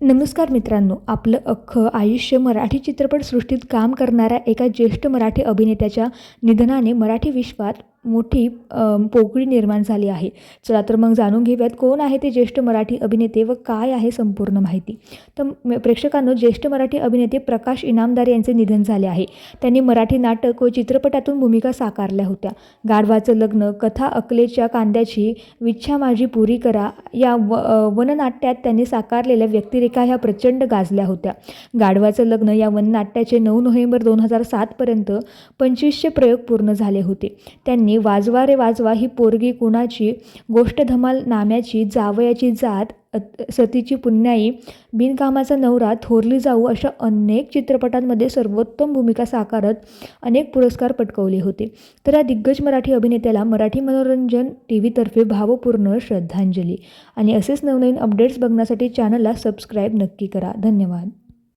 नमस्कार मित्रांनो आपलं अख्खं आयुष्य मराठी चित्रपटसृष्टीत काम करणाऱ्या एका ज्येष्ठ मराठी अभिनेत्याच्या निधनाने मराठी विश्वात मोठी पोकळी निर्माण झाली आहे. चला तर मग जाणून घेऊयात कोण आहे ते ज्येष्ठ मराठी अभिनेते व काय आहे संपूर्ण माहिती. तर प्रेक्षकांनो ज्येष्ठ मराठी अभिनेते प्रकाश इनामदार यांचे निधन झाले आहे. त्यांनी मराठी नाटक व चित्रपटातून भूमिका साकारल्या होत्या. गाढवाचं लग्न कथा अकलेच्या कांद्याची विच्छा माझी पुरी करा या व वननाट्यात त्यांनी साकारलेल्या व्यक्तिरेखा ह्या प्रचंड गाजल्या होत्या. गाढवाचं लग्न या वननाट्याचे नऊ नोव्हेंबर दोन हजार सातपर्यंत पंचवीसशे प्रयोग पूर्ण झाले होते. त्यांनी वाजवा रे वाजवा ही पोरगी कुणाची? गोष्ट धमाल नाम्याची जावयाची जात सतीची पुण्याई बिनकामाचा नवरा थोरली जाऊ अशा अनेक चित्रपटांमध्ये सर्वोत्तम भूमिका साकारत अनेक पुरस्कार पटकवले होते. तर या दिग्गज मराठी अभिनेत्याला मराठी मनोरंजन टी व्हीतर्फे भावपूर्ण श्रद्धांजली. आणि असेच नवनवीन अपडेट्स बघण्यासाठी चॅनलला सबस्क्राईब नक्की करा. धन्यवाद.